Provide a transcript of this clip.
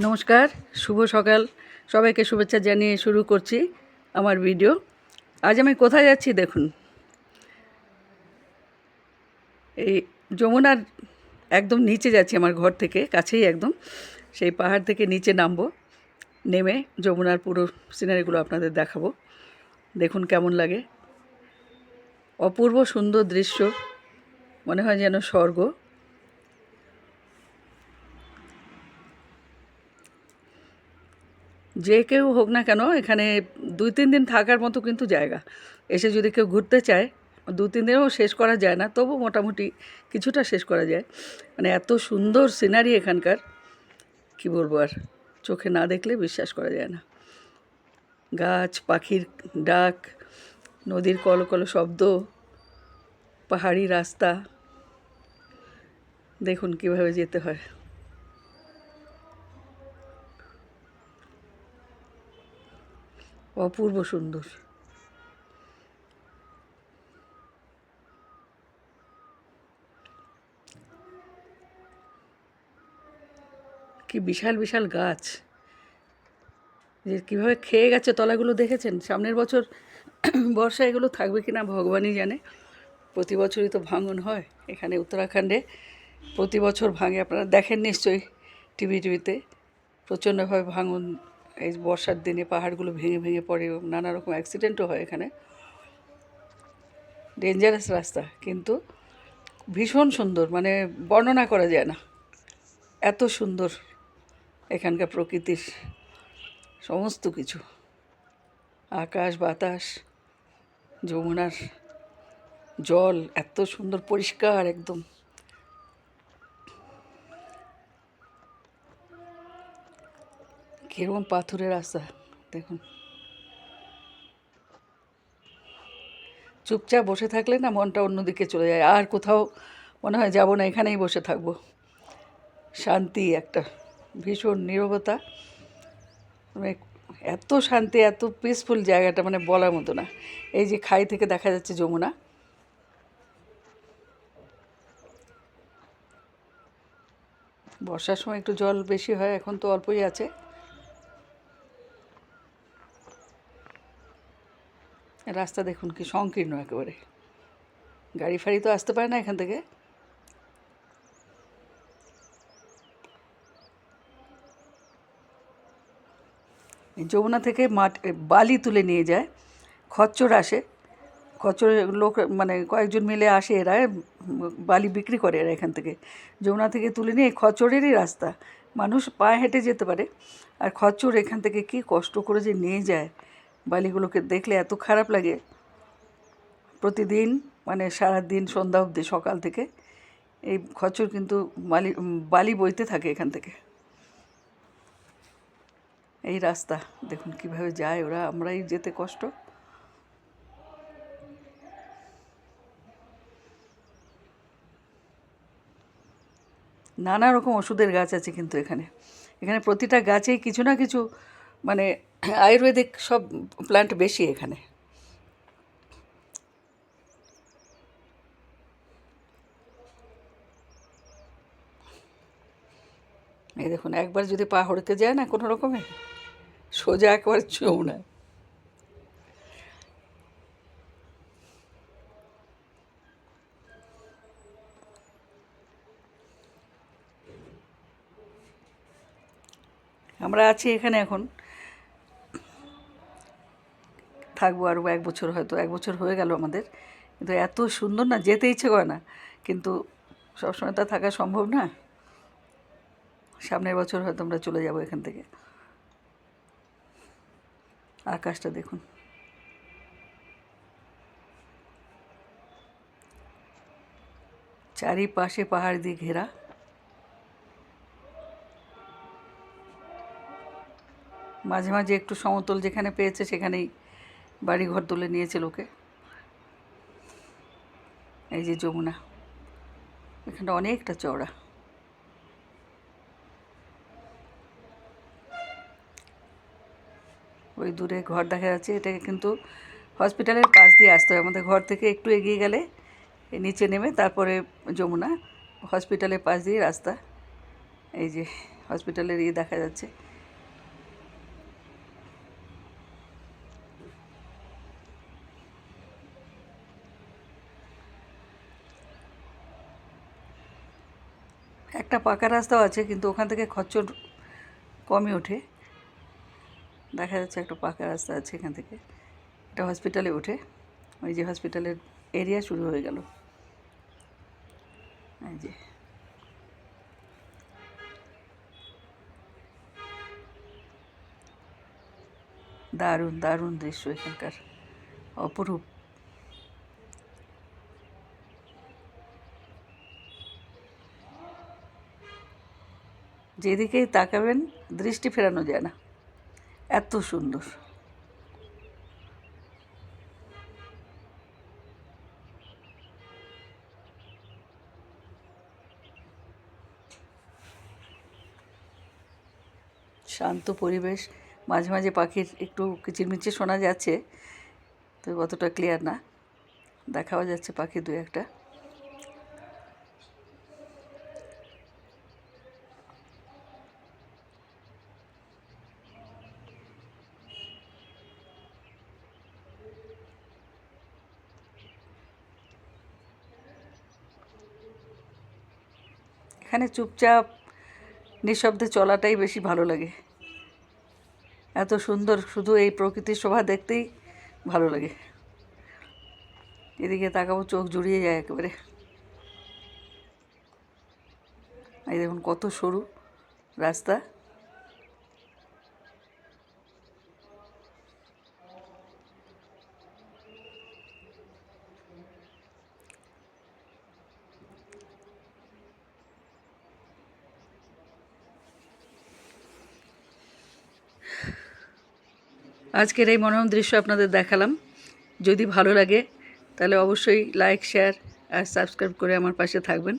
নমস্কার, শুভ সকাল। সবাইকে শুভেচ্ছা জানিয়ে শুরু করছি আমার ভিডিও। আজ আমি কোথায় যাচ্ছি দেখুন। এই যমুনার একদম নিচে যাচ্ছি আমার ঘর থেকে, কাছেই একদম। সেই পাহাড় থেকে নিচে নামবো, নেমে যমুনার পুরো সিনারিগুলো আপনাদের দেখাবো। দেখুন কেমন লাগে। অপূর্ব সুন্দর দৃশ্য, মনে হয় যেন স্বর্গ। যে কেউ হোক না কেন এখানে দুই, তিন দিন থাকার মতো কিন্তু জায়গা। এসে যদি কেউ ঘুরতে চায় দু তিন দিনেও শেষ করা যায় না, তবু মোটামুটি কিছুটা শেষ করা যায়। মানে এত সুন্দর সিনারি এখানকার, কি বলব আর, চোখে না দেখলে বিশ্বাস করা যায় না। গাছ, পাখির ডাক, নদীর কলকল শব্দ, পাহাড়ি রাস্তা, দেখুন কীভাবে যেতে হয়। অপূর্ব সুন্দর। কি বিশাল বিশাল গাছ। যে কীভাবে খেয়ে গেছে তলাগুলো দেখেছেন? সামনের বছর বর্ষা এগুলো থাকবে কি না ভগবানই জানে। প্রতি বছরই তো ভাঙন হয়। এখানে উত্তরাখণ্ডে প্রতি বছর ভাঙে। আপনারা দেখেন নিশ্চয়ই টিভি টিভিতে প্রচণ্ডভাবে ভাঙন এই বর্ষার দিনে পাহাড়গুলো ভেঙে ভেঙে পড়ে, নানা রকম অ্যাক্সিডেন্টও হয় এখানে। ডেঞ্জারাস রাস্তা, কিন্তু ভীষণ সুন্দর মানে বর্ণনা করা যায় না। এত সুন্দর এখানকার প্রকৃতির সমস্ত কিছু। আকাশ, বাতাস, যমুনার জল, এত সুন্দর, পরিষ্কার একদম। কীরকম পাথরের রাস্তা? দেখুন। চুপচাপ বসে থাকলে না মনটা অন্যদিকে চলে যায়। আর কোথাও মনে হয় যাব না, এখানেই বসে থাকব। শান্তি একটা, ভীষণ নীরবতা। মানে এত শান্তি, এত পিসফুল জায়গাটা মানে বলার মতো না। এই যে খাই থেকে দেখা যাচ্ছে যমুনা। বর্ষার সময় একটু জল বেশি হয়, এখন তো অল্পই আছে। রাস্তা দেখুন কি সংকীর্ণ একেবারে। গাড়ি ফাড়ি তো আসতে পারে না এখান থেকে। যমুনা থেকে মাঠ বালি তুলে নিয়ে যায়। খচ্চর আসে। খচ্চরের লোক মানে কয়েকজন মিলে আসে এরা বালি বিক্রি করে এরা এখান থেকে। যমুনা থেকে তুলে নিয়ে খচ্চরেরই রাস্তা। মানুষ পায়ে হেঁটে যেতে পারে। আর খচ্চর এখান থেকে কি কষ্ট করে যে নিয়ে যায়। বালিগুলোকে দেখলে এত খারাপ লাগে। প্রতিদিন মানে সারা দিন সন্ধ্যা অবধি, সকাল থেকে এই খচ্চর কিন্তু বালি বালি বইতে থাকে এখান থেকে। এই রাস্তা, দেখুন কীভাবে যায় ওরা, আমরাই যেতে কষ্ট। নানা রকম ওষুধের গাছ আছে কিন্তু এখানে। এখানে প্রতিটা গাছেই কিছু না কিছু মানে আয়ুর্বেদিক সব প্ল্যান্ট বেশি এখানে। এই দেখুন, একবার যদি পা হড়কে যায় না কোনো রকমে, সোজা একবার যমুনায় আমরা আছি এখানে এখন। থাকব আরও এক বছর হয়তো, এক বছর হয়ে গেল আমাদের। কিন্তু এত সুন্দর না, যেতে ইচ্ছে করে না। কিন্তু সবসময় তো থাকা সম্ভব না। সামনের বছর হয়তো আমরা চলে যাব এখান থেকে। আকাশটা দেখুন। চারিপাশে পাহাড় দিয়ে ঘেরা। মাঝে মাঝে একটু সমতল যেখানে পেয়েছে সেখানেই বাড়ি ঘর তুলে নিয়েছে লোকে এই যে যমুনা এখানটা অনেকটা চওড়া। ওই দূরে ঘর দেখা যাচ্ছে, এটাকে কিন্তু হসপিটালের পাশ দিয়ে আসতে হয়। আমাদের ঘর থেকে একটু এগিয়ে গেলে নিচে নেমে তারপরে যমুনা, হসপিটালের পাশ দিয়ে রাস্তা। এই যে হসপিটালের ইয়ে দেখা যাচ্ছে। একটা পাকা রাস্তাও আছে, কিন্তু ওখান থেকে খচ্চর কমই ওঠে। দেখা যাচ্ছে একটা পাকা রাস্তা আছে এখান থেকে। এটা হসপিটালে ওঠে। ওই যে হসপিটালের এরিয়া শুরু হয়ে গেল। এই যে। দারুণ দারুণ দৃশ্য এখানকার। অপরূপ। যেদিকেই তাকাবেন, দৃষ্টি ফেরানো যায় না। এত সুন্দর। শান্ত পরিবেশ। মাঝে মাঝে পাখির একটু কিচিরমিচির শোনা যাচ্ছে তো অতটা ক্লিয়ার না। দেখাও যাচ্ছে পাখি দু একটা। এখানে চুপচাপ, নিঃশব্দে চলাটাই বেশি ভালো লাগে। এত সুন্দর, শুধু এই প্রকৃতির শোভা দেখতেই ভালো লাগে। এদিকে তাকাবো, চোখ জুড়িয়ে যায় একেবারে। এই দেখুন কত সরু রাস্তা। আজকের এই মনোরম দৃশ্য আপনাদের দেখালাম। যদি ভালো লাগে, তাহলে অবশ্যই লাইক শেয়ার আর সাবস্ক্রাইব করে আমার পাশে থাকবেন।